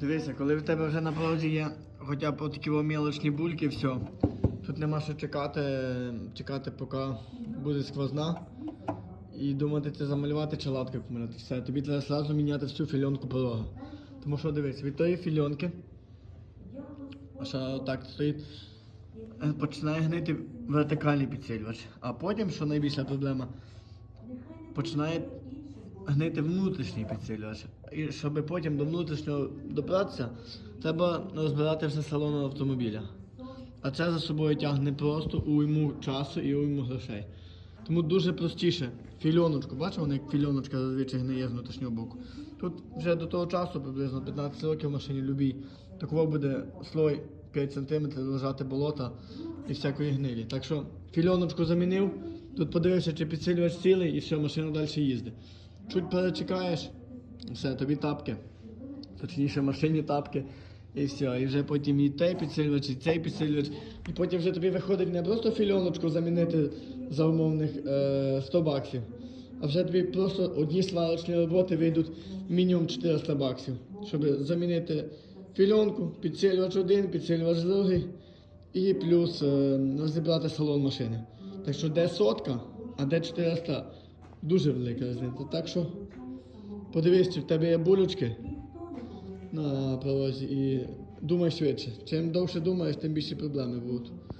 Дивися, коли в тебе вже на порозі є хоча б такі мілочні бульки, все. Тут нема що чекати, чекати, поки буде сквозна. І думати, це замалювати чи латки кумулювати. Все, тобі треба одразу міняти всю фільонку порога. Тому що дивись, від тої фільонки, що так стоїть, е, починає гнити вертикальний підсилювач. А потім, що найбільша проблема, починає гнити внутрішній підсилювач. І щоб потім до внутрішнього добратися, треба розбирати все салону автомобіля. А це за собою тягне просто уйму часу і уйму грошей. Тому дуже простіше. Фільоночку, бачив, вона як фільоночка зазвичай гниє з внутрішнього боку. Тут вже до того часу, приблизно 15 років в машині любій, такого буде слой 5 см лежати болота і всякої гнилі. Так що фільоночку замінив, тут подивився, чи підсилювач цілий, і все, машина далі їздить. Чуть перечекаєш, все, тобі тапки. Точніше, машині тапки. І все, і вже потім і той підсилювач, і цей підсилювач. І потім вже тобі виходить не просто фільоночку замінити за умовних е, 100 баксів, а вже тобі просто одні сварочні роботи вийдуть мінімум 400 баксів, щоб замінити фільонку, підсилювач один, підсилювач другий і плюс е, розібрати салон машини. Так що де сотка, а де 400, дуже велика різниця. Так що подивись, чи в тебе є булючки на провозі і думай швидше. Чим довше думаєш, тим більше проблеми будуть.